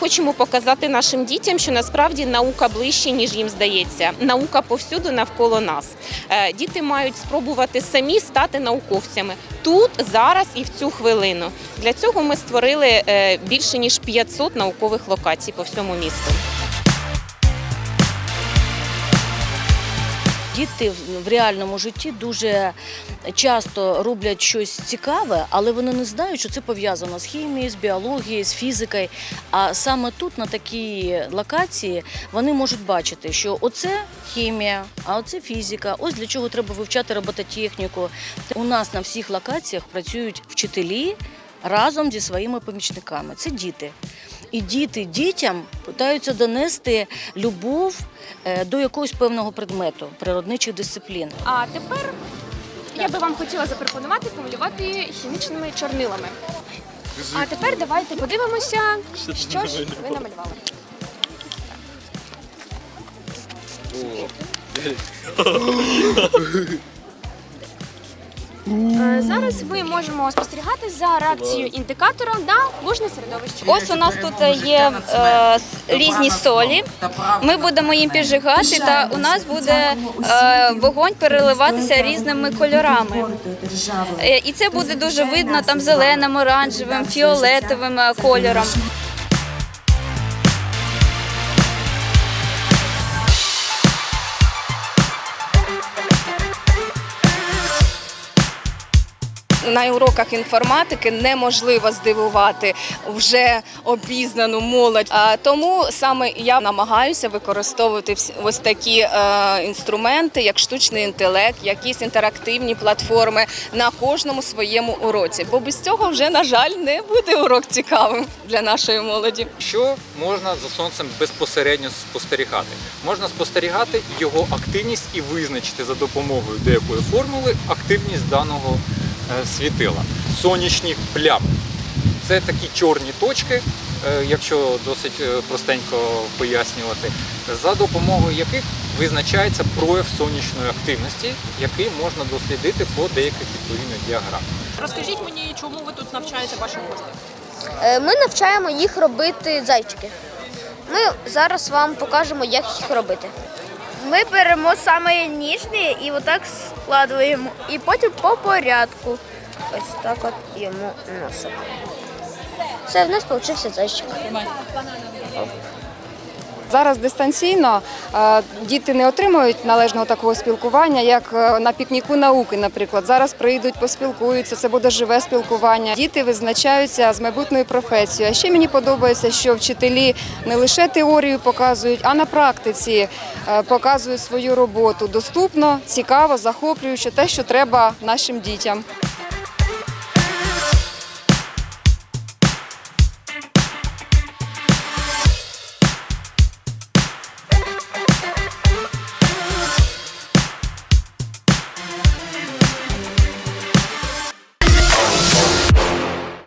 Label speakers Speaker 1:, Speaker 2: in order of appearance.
Speaker 1: хочемо показати нашим дітям, що насправді наука ближче, ніж їм здається. Наука повсюди навколо нас. Е, Діти мають спробувати самі стати науковцями тут, зараз і в цю хвилину. Для цього ми створили е, більше ніж 500 наукових локацій по всьому місту.
Speaker 2: Діти в- реальному житті дуже часто роблять щось цікаве, але вони не знають, що це пов'язано з хімією, з біологією, з фізикою. А саме тут, на такій локації, вони можуть бачити, що оце хімія, а оце фізика. Ось для чого треба вивчати робототехніку. У нас на всіх локаціях працюють вчителі разом зі своїми помічниками. Це діти. І діти дітям питаються донести любов е, до якогось певного предмету, природничих дисциплін.
Speaker 3: А тепер я би вам хотіла запропонувати помалювати хімічними чорнилами. А тепер давайте подивимося, що ж ви намалювали. Е, Зараз ми можемо спостерігати за реакцією індикатора на лужне середовище.
Speaker 4: Ось у нас тут є е, с- різні солі. Ми будемо їм піджигати, та у нас буде е, вогонь переливатися різними кольорами. Е, І це буде дуже видно там зеленим, оранжевим, фіолетовим е, кольором.
Speaker 5: На уроках інформатики неможливо здивувати вже обізнану молодь. Тому саме я намагаюся використовувати ось такі е, інструменти, як штучний інтелект, якісь інтерактивні платформи на кожному своєму уроці. Бо без цього вже, на жаль, не буде урок цікавим для нашої молоді.
Speaker 6: Що можна за сонцем безпосередньо спостерігати? Можна спостерігати його активність і визначити за допомогою деякої формули активність даного світила. Сонячні плями. Це такі чорні точки, е, якщо досить е, простенько пояснювати, за допомогою яких визначається прояв сонячної активності, який можна дослідити по деяких відповідних діаграмах.
Speaker 7: Розкажіть мені, чому ви тут навчаєте ваших гостей?
Speaker 8: Е, Ми навчаємо їх робити зайчики. Ми зараз вам покажемо, як їх робити. Ми беремо саме ніжні і отак складуємо. І потім по порядку. Ось так от йому носимо. Все, в нас вийшов зайчик.
Speaker 9: Зараз дистанційно е, діти не отримують належного такого спілкування, як е, на пікніку науки, наприклад. Зараз прийдуть, поспілкуються, це буде живе спілкування. Діти визначаються з майбутньою професією. А ще мені подобається, що вчителі не лише теорію показують, а на практиці е, показують свою роботу доступно, цікаво, захоплююче те, що треба нашим дітям.